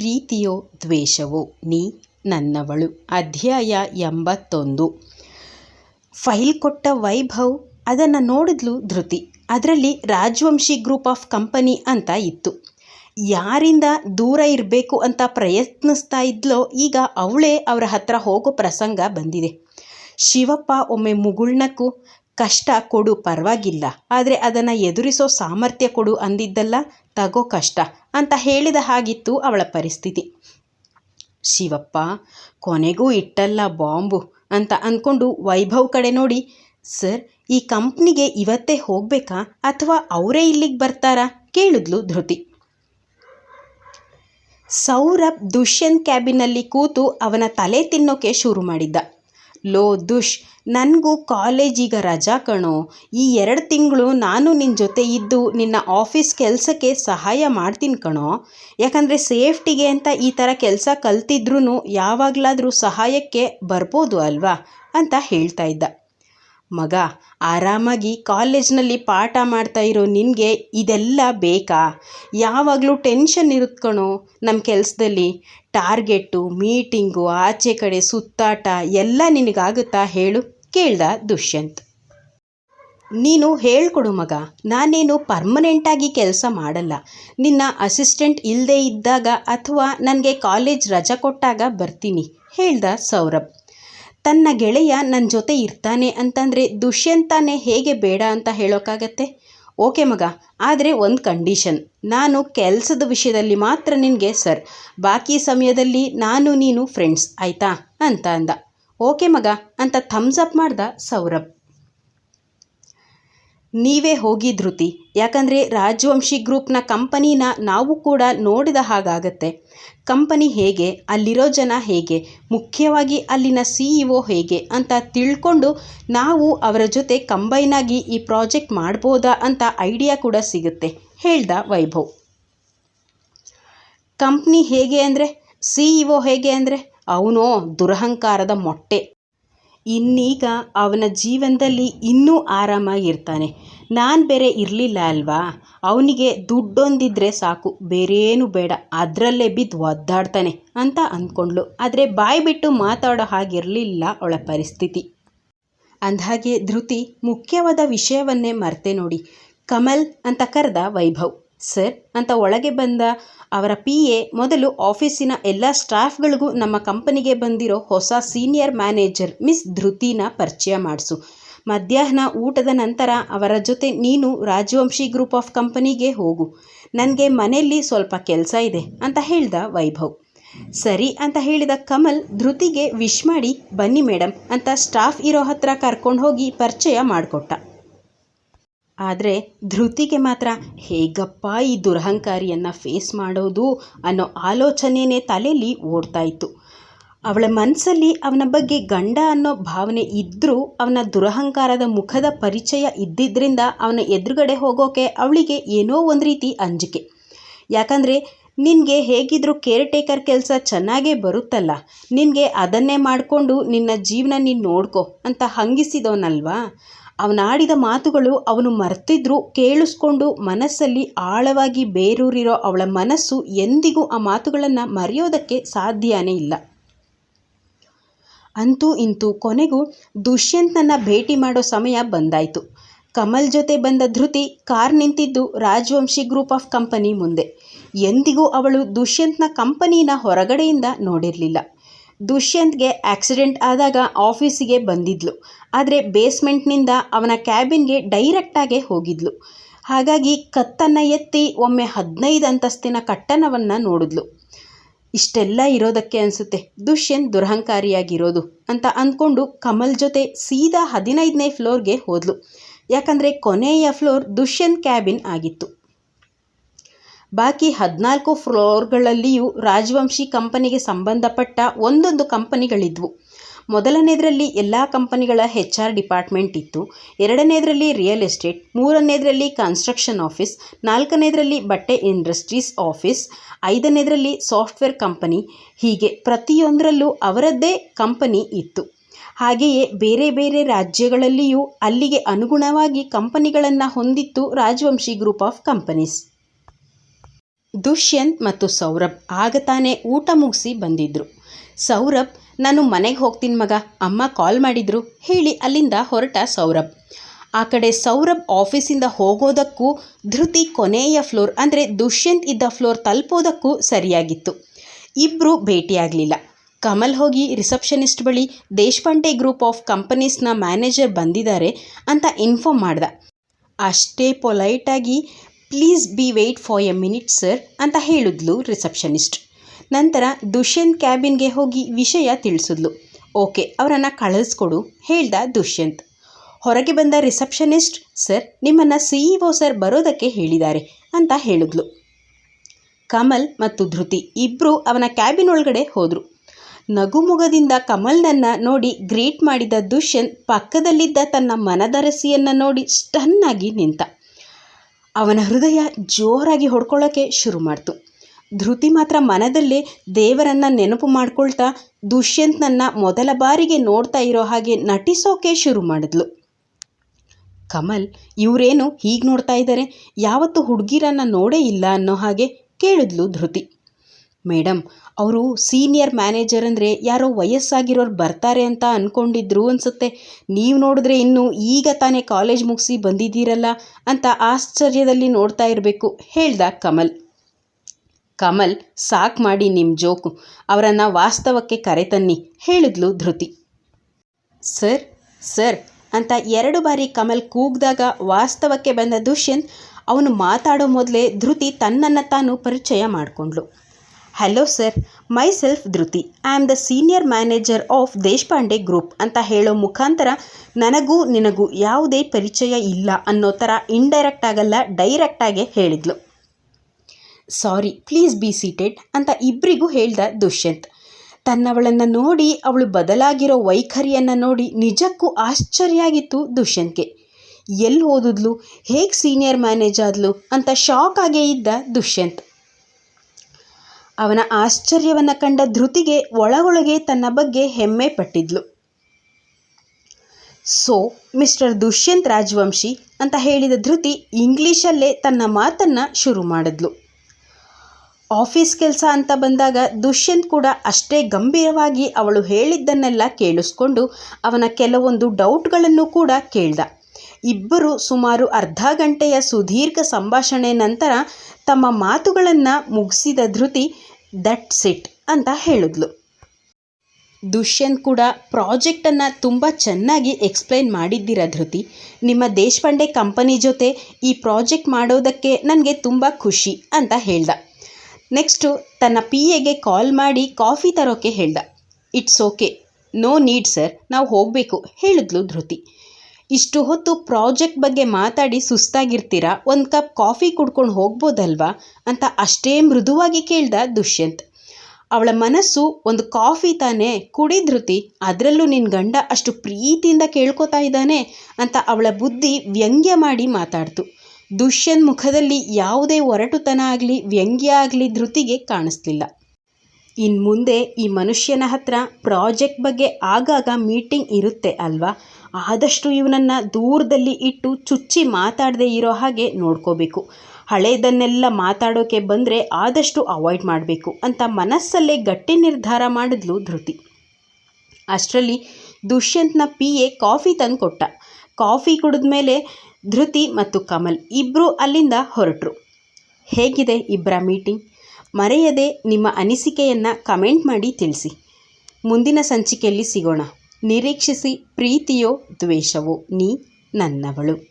ಪ್ರೀತಿಯೋ ದ್ವೇಷವೋ ನೀ ನನ್ನವಳು. ಅಧ್ಯಾಯ ಎಂಬತ್ತೊಂದು. ಫೈಲ್ ಕೊಟ್ಟ ವೈಭವ್ ಅದನ್ನು ನೋಡಿದ್ಲು ಧೃತಿ. ಅದರಲ್ಲಿ ರಾಜವಂಶಿ ಗ್ರೂಪ್ ಆಫ್ ಕಂಪನಿ ಅಂತ ಇತ್ತು. ಯಾರಿಂದ ದೂರ ಇರಬೇಕು ಅಂತ ಪ್ರಯತ್ನಿಸ್ತಾ ಇದ್ಲೋ ಈಗ ಅವಳೇ ಅವರ ಹತ್ರ ಹೋಗೋ ಪ್ರಸಂಗ ಬಂದಿದೆ. ಶಿವಪ್ಪ ಒಮ್ಮೆ ಮುಗುಳ್ನಕ್ಕೂ ಕಷ್ಟ ಕೊಡು ಪರವಾಗಿಲ್ಲ. ಆದರೆ ಅದನ್ನು ಎದುರಿಸೋ ಸಾಮರ್ಥ್ಯ ಕೊಡು ಅಂದಿದ್ದಲ್ಲ ತಗೋ ಕಷ್ಟ ಅಂತ ಹೇಳಿದ ಹಾಗಿತ್ತು ಅವಳ ಪರಿಸ್ಥಿತಿ. ಶಿವಪ್ಪ, ಕೊನೆಗೂ ಇಟ್ಟಲ್ಲ ಬಾಂಬು ಅಂತ ಅಂದ್ಕೊಂಡು ವೈಭವ್ ಕಡೆ ನೋಡಿ, ಸರ್, ಈ ಕಂಪ್ನಿಗೆ ಇವತ್ತೇ ಹೋಗಬೇಕಾ ಅಥವಾ ಅವರೇ ಇಲ್ಲಿಗೆ ಬರ್ತಾರಾ? ಕೇಳಿದ್ಲು ಧೃತಿ. ಸೌರಭ್ ದುಷ್ಯಂತ್ ಕ್ಯಾಬಿನಲ್ಲಿ ಕೂತು ಅವನ ತಲೆ ತಿನ್ನೋಕೆ ಶುರು ಮಾಡಿದ್ದ. ಲೋ ದುಷ್, ನನಗೂ ಕಾಲೇಜಿಗೆ ರಜಾ ಕಣೋ. ಈ ಎರಡು ತಿಂಗಳು ನಾನು ನಿನ್ನ ಜೊತೆ ಇದ್ದು ನಿನ್ನ ಆಫೀಸ್ ಕೆಲಸಕ್ಕೆ ಸಹಾಯ ಮಾಡ್ತೀನಿ ಕಣೋ. ಯಾಕಂದರೆ ಸೇಫ್ಟಿಗೆ ಅಂತ ಈ ಥರ ಕೆಲಸ ಕಲ್ತಿದ್ರೂ ಯಾವಾಗಲಾದರೂ ಸಹಾಯಕ್ಕೆ ಬರ್ಬೋದು ಅಲ್ವಾ? ಅಂತ ಹೇಳ್ತಾ ಇದ್ದ. ಮಗ, ಆರಾಮಾಗಿ ಕಾಲೇಜ್ನಲ್ಲಿ ಪಾಠ ಮಾಡ್ತಾ ಇರೋ ನಿನಗೆ ಇದೆಲ್ಲ ಬೇಕಾ? ಯಾವಾಗಲೂ ಟೆನ್ಷನ್ ಇರುತ್ತೆ ನಮ್ಮ ಕೆಲಸದಲ್ಲಿ. ಟಾರ್ಗೆಟ್ಟು, ಮೀಟಿಂಗು, ಆಚೆ ಕಡೆ ಸುತ್ತಾಟ ಎಲ್ಲ ನಿನಗಾಗುತ್ತಾ ಹೇಳು? ಕೇಳ್ದ ದುಷ್ಯಂತ್. ನೀನು ಹೇಳ್ಕೊಡು ಮಗ, ನಾನೇನು ಪರ್ಮನೆಂಟಾಗಿ ಕೆಲಸ ಮಾಡಲ್ಲ. ನಿನ್ನ ಅಸಿಸ್ಟೆಂಟ್ ಇಲ್ಲದೇ ಇದ್ದಾಗ ಅಥವಾ ನನಗೆ ಕಾಲೇಜ್ ರಜಾ ಕೊಟ್ಟಾಗ ಬರ್ತೀನಿ, ಹೇಳ್ದ ಸೌರಭ್. ತನ್ನ ಗೆಳೆಯ ನನ್ನ ಜೊತೆ ಇರ್ತಾನೆ ಅಂತಂದರೆ ದುಷ್ಯಂತಾನೆ ಹೇಗೆ ಬೇಡ ಅಂತ ಹೇಳೋಕ್ಕಾಗತ್ತೆ ಓಕೆ ಮಗ, ಆದರೆ ಒಂದು ಕಂಡೀಷನ್. ನಾನು ಕೆಲಸದ ವಿಷಯದಲ್ಲಿ ಮಾತ್ರ ನಿನಗೆ ಸರ್, ಬಾಕಿ ಸಮಯದಲ್ಲಿ ನಾನು ನೀನು ಫ್ರೆಂಡ್ಸ್, ಆಯಿತಾ? ಅಂತ ಅಂದ. ಓಕೆ ಮಗ, ಅಂತ ಥಮ್ಸ್ ಅಪ್ ಮಾಡ್ದ ಸೌರಭ್. ನೀವೇ ಹೋಗಿ ಧೃತಿ. ಯಾಕಂದರೆ ರಾಜವಂಶಿ ಗ್ರೂಪ್ನ ಕಂಪನಿನ ನಾವು ಕೂಡ ನೋಡಿದ ಹಾಗಾಗತ್ತೆ. ಕಂಪನಿ ಹೇಗೆ, ಅಲ್ಲಿರೋ ಜನ ಹೇಗೆ, ಮುಖ್ಯವಾಗಿ ಅಲ್ಲಿನ ಸಿ ಇ ಒ ಹೇಗೆ ಅಂತ ತಿಳ್ಕೊಂಡು ನಾವು ಅವರ ಜೊತೆ ಕಂಬೈನ್ ಆಗಿ ಈ ಪ್ರಾಜೆಕ್ಟ್ ಮಾಡ್ಬೋದಾ ಅಂತ ಐಡಿಯಾ ಕೂಡ ಸಿಗುತ್ತೆ. ಹೇಳ್ದ ವೈಭವ್. ಕಂಪ್ನಿ ಹೇಗೆ ಅಂದರೆ, ಸಿ ಇ ಒ ಹೇಗೆ ಅಂದರೆ, ಅವನೋ ದುರಹಂಕಾರದ ಮೊಟ್ಟೆ. ಇನ್ನೀಗ ಅವನ ಜೀವನದಲ್ಲಿ ಇನ್ನೂ ಆರಾಮಾಗಿರ್ತಾನೆ. ನಾನು ಬೇರೆ ಇರಲಿಲ್ಲ ಅಲ್ವಾ? ಅವನಿಗೆ ದುಡ್ಡೊಂದಿದ್ರೆ ಸಾಕು, ಬೇರೇನು ಬೇಡ, ಅದರಲ್ಲೇ ಬಿದ್ದು ಒದ್ದಾಡ್ತಾನೆ ಅಂತ ಅಂದ್ಕೊಂಡ್ಳು. ಆದರೆ ಬಾಯಿ ಬಿಟ್ಟು ಮಾತಾಡೋ ಹಾಗಿರಲಿಲ್ಲ ಅವಳ ಪರಿಸ್ಥಿತಿ. ಅಂದಹಾಗೆ ಧೃತಿ ಮುಖ್ಯವಾದ ವಿಷಯವನ್ನೇ ಮರ್ತೆ ನೋಡಿ. ಕಮಲ್ ಅಂತ ಕರೆದ ವೈಭವ್. ಸರ್, ಅಂತ ಒಳಗೆ ಬಂದ ಅವರ ಪಿ ಎ ಮೊದಲು ಆಫೀಸಿನ ಎಲ್ಲ ಸ್ಟಾಫ್ಗಳಿಗೂ ನಮ್ಮ ಕಂಪನಿಗೆ ಬಂದಿರೋ ಹೊಸ ಸೀನಿಯರ್ ಮ್ಯಾನೇಜರ್ ಮಿಸ್ ಧೃತಿನ ಪರಿಚಯ ಮಾಡಿಸು. ಮಧ್ಯಾಹ್ನ ಊಟದ ನಂತರ ಅವರ ಜೊತೆ ನೀನು ರಾಜವಂಶಿ ಗ್ರೂಪ್ ಆಫ್ ಕಂಪನಿಗೆ ಹೋಗು. ನನಗೆ ಮನೆಯಲ್ಲಿ ಸ್ವಲ್ಪ ಕೆಲಸ ಇದೆ, ಅಂತ ಹೇಳಿದ ವೈಭವ್. ಸರಿ, ಅಂತ ಹೇಳಿದ ಕಮಲ್ ಧೃತಿಗೆ ವಿಶ್ ಮಾಡಿ, ಬನ್ನಿ ಮೇಡಮ್ ಅಂತ ಸ್ಟಾಫ್ ಇರೋ ಹತ್ರ ಕರ್ಕೊಂಡು ಹೋಗಿ ಪರಿಚಯ ಮಾಡಿಕೊಟ್ಟ. ಆದರೆ ಧೃತಿಗೆ ಮಾತ್ರ ಹೇಗಪ್ಪ ಈ ದುರಹಂಕಾರಿಯನ್ನು ಫೇಸ್ ಮಾಡೋದು ಅನ್ನೋ ಆಲೋಚನೆಯೇ ತಲೆಯಲ್ಲಿ ಓಡ್ತಾ ಇತ್ತು. ಅವಳ ಮನಸ್ಸಲ್ಲಿ ಅವನ ಬಗ್ಗೆ ಗಂಡ ಅನ್ನೋ ಭಾವನೆ ಇದ್ದರೂ ಅವನ ದುರಹಂಕಾರದ ಮುಖದ ಪರಿಚಯ ಇದ್ದಿದ್ದರಿಂದ ಅವನ ಎದುರುಗಡೆ ಹೋಗೋಕೆ ಅವಳಿಗೆ ಏನೋ ಒಂದು ರೀತಿ ಅಂಜಿಕೆ. ಯಾಕಂದರೆ ನಿನಗೆ ಹೇಗಿದ್ರೂ ಕೇರ್ ಟೇಕರ್ ಕೆಲಸ ಚೆನ್ನಾಗೇ ಬರುತ್ತಲ್ಲ, ನಿನಗೆ ಅದನ್ನೇ ಮಾಡಿಕೊಂಡು ನಿನ್ನ ಜೀವನ ನೀನು ನೋಡ್ಕೊ ಅಂತ ಹಂಗಿಸಿದವನಲ್ವಾ? ಅವನಾಡಿದ ಮಾತುಗಳು ಅವನು ಮರ್ತಿದ್ರೂ ಕೇಳಿಸ್ಕೊಂಡು ಮನಸ್ಸಲ್ಲಿ ಆಳವಾಗಿ ಬೇರೂರಿರೋ ಅವಳ ಮನಸ್ಸು ಎಂದಿಗೂ ಆ ಮಾತುಗಳನ್ನು ಮರೆಯೋದಕ್ಕೆ ಸಾಧ್ಯನೇ ಇಲ್ಲ. ಅಂತೂ ಇಂತೂ ಕೊನೆಗೂ ದುಷ್ಯಂತನನ್ನು ಭೇಟಿ ಮಾಡೋ ಸಮಯ ಬಂದಾಯಿತು. ಕಮಲ್ ಜೊತೆ ಬಂದ ಧೃತಿ ಕಾರ್ ನಿಂತಿದ್ದು ರಾಜವಂಶಿ ಗ್ರೂಪ್ ಆಫ್ ಕಂಪನಿ ಮುಂದೆ. ಎಂದಿಗೂ ಅವಳು ದುಷ್ಯಂತ್ನ ಕಂಪನಿನ ಹೊರಗಡೆಯಿಂದ ನೋಡಿರಲಿಲ್ಲ. ದುಷ್ಯಂತ್ಗೆ ಆಕ್ಸಿಡೆಂಟ್ ಆದಾಗ ಆಫೀಸಿಗೆ ಬಂದಿದ್ಲು. ಆದರೆ ಬೇಸ್ಮೆಂಟ್ನಿಂದ ಅವನ ಕ್ಯಾಬಿನ್ಗೆ ಡೈರೆಕ್ಟಾಗೆ ಹೋಗಿದ್ಲು. ಹಾಗಾಗಿ ಕತ್ತನ್ನು ಎತ್ತಿ ಒಮ್ಮೆ ಹದಿನೈದು ಅಂತಸ್ತಿನ ಕಟ್ಟಣವನ್ನು ನೋಡಿದ್ಲು. ಇಷ್ಟೆಲ್ಲ ಇರೋದಕ್ಕೆ ಅನಿಸುತ್ತೆ. ದುಷ್ಯಂತ್ ದುರಹಂಕಾರಿಯಾಗಿರೋದು ಅಂತ ಅಂದ್ಕೊಂಡು ಕಮಲ್ ಜೊತೆ ಸೀದಾ ಹದಿನೈದನೇ ಫ್ಲೋರ್ಗೆ ಹೋದ್ಲು. ಯಾಕಂದರೆ ಕೊನೆಯ ಫ್ಲೋರ್ ದುಷ್ಯಂತ್ ಕ್ಯಾಬಿನ್ ಆಗಿತ್ತು. ಬಾಕಿ ಹದಿನಾಲ್ಕು ಫ್ಲೋರ್ಗಳಲ್ಲಿಯೂ ರಾಜವಂಶಿ ಕಂಪನಿಗೆ ಸಂಬಂಧಪಟ್ಟ ಒಂದೊಂದು ಕಂಪನಿಗಳಿದ್ವು. ಮೊದಲನೇದರಲ್ಲಿ ಎಲ್ಲ ಕಂಪನಿಗಳ ಹೆಚ್ ಆರ್ ಡಿಪಾರ್ಟ್ಮೆಂಟ್ ಇತ್ತು. ಎರಡನೇದರಲ್ಲಿ ರಿಯಲ್ ಎಸ್ಟೇಟ್, ಮೂರನೇದರಲ್ಲಿ ಕನ್ಸ್ಟ್ರಕ್ಷನ್ ಆಫೀಸ್, ನಾಲ್ಕನೇದರಲ್ಲಿ ಬಟ್ಟೆ ಇಂಡಸ್ಟ್ರೀಸ್ ಆಫೀಸ್, ಐದನೇದರಲ್ಲಿ ಸಾಫ್ಟ್ವೇರ್ ಕಂಪನಿ. ಹೀಗೆ ಪ್ರತಿಯೊಂದರಲ್ಲೂ ಅವರದ್ದೇ ಕಂಪನಿ ಇತ್ತು. ಹಾಗೆಯೇ ಬೇರೆ ಬೇರೆ ರಾಜ್ಯಗಳಲ್ಲಿಯೂ ಅಲ್ಲಿಗೆ ಅನುಗುಣವಾಗಿ ಕಂಪನಿಗಳನ್ನು ಹೊಂದಿತ್ತು Rajavanshi group of companies. Dushyant ಮತ್ತು ಸೌರಭ್ ಆಗ ತಾನೇ ಊಟ ಮುಗಿಸಿ ಬಂದಿದ್ರು. ಸೌರಭ್, ನಾನು ಮನೆಗೆ ಹೋಗ್ತೀನಿ ಮಗ, ಅಮ್ಮ ಕಾಲ್ ಮಾಡಿದ್ರು, ಹೇಳಿ ಅಲ್ಲಿಂದ ಹೊರಟ ಸೌರಭ್. ಆ ಕಡೆ ಸೌರಭ್ ಆಫೀಸಿಂದ ಹೋಗೋದಕ್ಕೂ, ಧೃತಿ ಕೊನೆಯ ಫ್ಲೋರ್ ಅಂದರೆ ದುಷ್ಯಂತ್ ಇದ್ದ ಫ್ಲೋರ್ ತಲುಪೋದಕ್ಕೂ ಸರಿಯಾಗಿತ್ತು. ಇಬ್ಬರೂ ಭೇಟಿಯಾಗಲಿಲ್ಲ. ಕಮಲ್ ಹೋಗಿ ರಿಸೆಪ್ಷನಿಸ್ಟ್ ಬಳಿ ದೇಶಪಾಂಡೆ ಗ್ರೂಪ್ ಆಫ್ ಕಂಪನೀಸ್ನ ಮ್ಯಾನೇಜರ್ ಬಂದಿದ್ದಾರೆ ಅಂತ ಇನ್ಫಾರ್ಮ್ ಮಾಡ್ದ. ಅಷ್ಟೇ ಪೊಲೈಟಾಗಿ please be wait for a minute, sir, ಅಂತ ಹೇಳಿದ್ಲು ರಿಸೆಪ್ಷನಿಸ್ಟ್. ನಂತರ ದುಷ್ಯಂತ್ ಕ್ಯಾಬಿನ್ಗೆ ಹೋಗಿ ವಿಷಯ ತಿಳಿಸಿದ್ಲು. ಓಕೆ, ಅವರನ್ನು ಕಳಿಸ್ಕೊಡು, ಹೇಳ್ದ ದುಷ್ಯಂತ್. ಹೊರಗೆ ಬಂದ ರಿಸೆಪ್ಷನಿಸ್ಟ್, ಸರ್, ನಿಮ್ಮನ್ನು ಸಿ ಇ ಒ ಸರ್ ಬರೋದಕ್ಕೆ ಹೇಳಿದ್ದಾರೆ, ಅಂತ ಹೇಳಿದ್ಲು. ಕಮಲ್ ಮತ್ತು ಧೃತಿ ಇಬ್ಬರು ಅವನ ಕ್ಯಾಬಿನ್ ಒಳಗಡೆ ಹೋದರು. ನಗುಮುಗದಿಂದ ಕಮಲ್ನನ್ನು ನೋಡಿ ಗ್ರೀಟ್ ಮಾಡಿದ ದುಷ್ಯಂತ್ ಪಕ್ಕದಲ್ಲಿದ್ದ ತನ್ನ ಮನದರಸಿಯನ್ನು ನೋಡಿ ಸ್ಟನ್ನಾಗಿ ನಿಂತ. ಅವನ ಹೃದಯ ಜೋರಾಗಿ ಹೊಡ್ಕೊಳ್ಳೋಕ್ಕೆ ಶುರು ಮಾಡ್ತು. ಧೃತಿ ಮಾತ್ರ ಮನದಲ್ಲೇ ದೇವರನ್ನ ನೆನಪು ಮಾಡ್ಕೊಳ್ತಾ ದುಷ್ಯಂತ್ನನ್ನು ಮೊದಲ ಬಾರಿಗೆ ನೋಡ್ತಾ ಇರೋ ಹಾಗೆ ನಟಿಸೋಕೆ ಶುರು ಮಾಡಿದ್ಲು. ಕಮಲ್, ಇವರೇನು ಹೀಗೆ ನೋಡ್ತಾ ಇದ್ದಾರೆ ಯಾವತ್ತು ಹುಡುಗಿರನ್ನ ನೋಡೇ ಇಲ್ಲ ಅನ್ನೋ ಹಾಗೆ ಕೇಳಿದ್ಲು ಧೃತಿ. ಮೇಡಮ್ ಅವರು ಸೀನಿಯರ್ ಮ್ಯಾನೇಜರ್ ಅಂದರೆ ಯಾರೋ ವಯಸ್ಸಾಗಿರೋರು ಬರ್ತಾರೆ ಅಂತ ಅಂದ್ಕೊಂಡಿದ್ರು ಅನಿಸುತ್ತೆ. ನೀವು ನೋಡಿದ್ರೆ ಇನ್ನು ಈಗ ತಾನೇ ಕಾಲೇಜ್ ಮುಗಿಸಿ ಬಂದಿದ್ದೀರಲ್ಲ ಅಂತ ಆಶ್ಚರ್ಯದಲ್ಲಿ ನೋಡ್ತಾ ಇರಬೇಕು, ಹೇಳ್ದ ಕಮಲ್. ಕಮಲ್, ಸಾಕ್ ಮಾಡಿ ನಿಮ್ಮ ಜೋಕು, ಅವರನ್ನು ವಾಸ್ತವಕ್ಕೆ ಕರೆತನ್ನಿ, ಹೇಳಿದ್ಲು ಧೃತಿ. ಸರ್ ಸರ್, ಅಂತ ಎರಡು ಬಾರಿ ಕಮಲ್ ಕೂಗ್ದಾಗ ವಾಸ್ತವಕ್ಕೆ ಬಂದ ದುಷ್ಯಂತ್ ಅವನು ಮಾತಾಡೋ ಮೊದಲೇ ಧೃತಿ ತನ್ನನ್ನು ತಾನು ಪರಿಚಯ ಮಾಡಿಕೊಂಡ್ಳು hello sir myself Dhriti I am the senior manager of Deshpande group ಅಂತ ಹೇಳೋ ಮುಖಾಂತರ ನನಗೂ ನಿನಗೂ ಯಾವುದೇ ಪರಿಚಯ ಇಲ್ಲ ಅನ್ನೋ ಥರ ಇಂಡೈರೆಕ್ಟ್ ಆಗಲ್ಲ ಡೈರೆಕ್ಟಾಗೆ ಹೇಳಿದ್ಲು. ಸಾರಿ ಪ್ಲೀಸ್ ಬಿ ಸೀಟೆಡ್ ಅಂತ ಇಬ್ಬರಿಗೂ ಹೇಳ್ದ ದುಷ್ಯಂತ್. ತನ್ನವಳನ್ನು ನೋಡಿ ಅವಳು ಬದಲಾಗಿರೋ ವೈಖರಿಯನ್ನು ನೋಡಿ ನಿಜಕ್ಕೂ ಆಶ್ಚರ್ಯ ಆಗಿತ್ತು ದುಷ್ಯಂತ್ಗೆ. ಎಲ್ಲಿ ಓದಿದ್ಲು? ಹೇಗೆ ಸೀನಿಯರ್ ಮ್ಯಾನೇಜ್ ಆದ್ಲು? ಅಂತ ಶಾಕ್ ಆಗೇ ಇದ್ದ ದುಷ್ಯಂತ್. ಅವನ ಆಶ್ಚರ್ಯವನ್ನು ಕಂಡ ಧೃತಿಗೆ ಒಳಗೊಳಗೆ ತನ್ನ ಬಗ್ಗೆ ಹೆಮ್ಮೆ ಪಟ್ಟಿದ್ಲು. ಸೊ, ಮಿಸ್ಟರ್ ದುಷ್ಯಂತ್ ರಾಜವಂಶಿ ಅಂತ ಹೇಳಿದ ಧೃತಿ ಇಂಗ್ಲೀಷಲ್ಲೇ ತನ್ನ ಮಾತನ್ನು ಶುರು ಮಾಡಿದ್ಲು. ಆಫೀಸ್ ಕೆಲಸ ಅಂತ ಬಂದಾಗ ದುಷ್ಯಂತ್ ಕೂಡ ಅಷ್ಟೇ ಗಂಭೀರವಾಗಿ ಅವಳು ಹೇಳಿದ್ದನ್ನೆಲ್ಲ ಕೇಳಿಸ್ಕೊಂಡು ಅವನ ಕೆಲವೊಂದು ಡೌಟ್ಗಳನ್ನು ಕೂಡ ಕೇಳ್ದ. ಇಬ್ಬರು ಸುಮಾರು ಅರ್ಧ ಗಂಟೆಯ ಸುದೀರ್ಘ ಸಂಭಾಷಣೆ ನಂತರ ತಮ್ಮ ಮಾತುಗಳನ್ನು ಮುಗಿಸಿದ ಧೃತಿ ದಟ್ಸ್ ಇಟ್ ಅಂತ ಹೇಳಿದ್ಲು. ದುಷ್ಯಂತ್ ಕೂಡ ಪ್ರಾಜೆಕ್ಟನ್ನು ತುಂಬ ಚೆನ್ನಾಗಿ ಎಕ್ಸ್ಪ್ಲೈನ್ ಮಾಡಿದ್ದೀರ ಧೃತಿ? ನಿಮ್ಮ ದೇಶಪಾಂಡೆ ಕಂಪನಿ ಜೊತೆ ಈ ಪ್ರಾಜೆಕ್ಟ್ ಮಾಡೋದಕ್ಕೆ ನನಗೆ ತುಂಬ ಖುಷಿ ಅಂತ ಹೇಳ್ದ. ನೆಕ್ಸ್ಟು ತನ್ನ ಪಿ ಎಗೆ ಕಾಲ್ ಮಾಡಿ ಕಾಫಿ ತರೋಕ್ಕೆ ಹೇಳ್ದ. It's okay no need sir ನಾವು ಹೋಗಬೇಕು, ಹೇಳಿದ್ಲು ಧೃತಿ. ಇಷ್ಟು ಹೊತ್ತು ಪ್ರಾಜೆಕ್ಟ್ ಬಗ್ಗೆ ಮಾತಾಡಿ ಸುಸ್ತಾಗಿರ್ತೀರಾ? ಒಂದು ಕಪ್ ಕಾಫಿ ಕುಡ್ಕೊಂಡು ಹೋಗ್ಬೋದಲ್ವಾ? ಅಂತ ಅಷ್ಟೇ ಮೃದುವಾಗಿ ಕೇಳ್ದ ದುಷ್ಯಂತ್. ಅವಳ ಮನಸ್ಸು ಒಂದು ಕಾಫಿ ತಾನೇ ಕುಡಿ ಧೃತಿ, ಅದರಲ್ಲೂ ನಿನ್ನ ಗಂಡ ಅಷ್ಟು ಪ್ರೀತಿಯಿಂದ ಕೇಳ್ಕೊತಾ ಇದ್ದಾನೆ ಅಂತ ಅವಳ ಬುದ್ಧಿ ವ್ಯಂಗ್ಯ ಮಾಡಿ ಮಾತಾಡ್ತು. ದುಷ್ಯನ್ ಮುಖದಲ್ಲಿ ಯಾವುದೇ ಒರಟುತನ ಆಗಲಿ, ವ್ಯಂಗ್ಯ ಆಗಲಿ ಧೃತಿಗೆ ಕಾಣಿಸ್ಲಿಲ್ಲ. ಇನ್ನು ಮುಂದೆ ಈ ಮನುಷ್ಯನ ಹತ್ರ ಪ್ರಾಜೆಕ್ಟ್ ಬಗ್ಗೆ ಆಗಾಗ ಮೀಟಿಂಗ್ ಇರುತ್ತೆ ಅಲ್ವಾ? ಆದಷ್ಟು ಇವನನ್ನು ದೂರದಲ್ಲಿ ಇಟ್ಟು ಚುಚ್ಚಿ ಮಾತಾಡದೆ ಇರೋ ಹಾಗೆ ನೋಡ್ಕೋಬೇಕು. ಹಳೇದನ್ನೆಲ್ಲ ಮಾತಾಡೋಕೆ ಬಂದರೆ ಆದಷ್ಟು ಅವಾಯ್ಡ್ ಮಾಡಬೇಕು ಅಂತ ಮನಸ್ಸಲ್ಲೇ ಗಟ್ಟಿ ನಿರ್ಧಾರ ಮಾಡಿದ್ಲು ಧೃತಿ. ಅಷ್ಟರಲ್ಲಿ ದುಷ್ಯಂತ್ನ ಪಿ ಎ ಕಾಫಿ ತಂದು ಕೊಟ್ಟ ಕಾಫಿ ಕುಡಿದ ಮೇಲೆ ಧೃತಿ ಮತ್ತು ಕಮಲ್ ಇಬ್ಬರು ಅಲ್ಲಿಂದ ಹೊರಟರು. ಹೇಗಿದೆ ಇಬ್ಬರ ಮೀಟಿಂಗ್? ಮರೆಯದೆ ನಿಮ್ಮ ಅನಿಸಿಕೆಯನ್ನು ಕಮೆಂಟ್ ಮಾಡಿ ತಿಳಿಸಿ. ಮುಂದಿನ ಸಂಚಿಕೆಯಲ್ಲಿ ಸಿಗೋಣ. ನಿರೀಕ್ಷಿಸಿ ಪ್ರೀತಿಯೋ ದ್ವೇಷವೋ ನೀ ನನ್ನವಳು.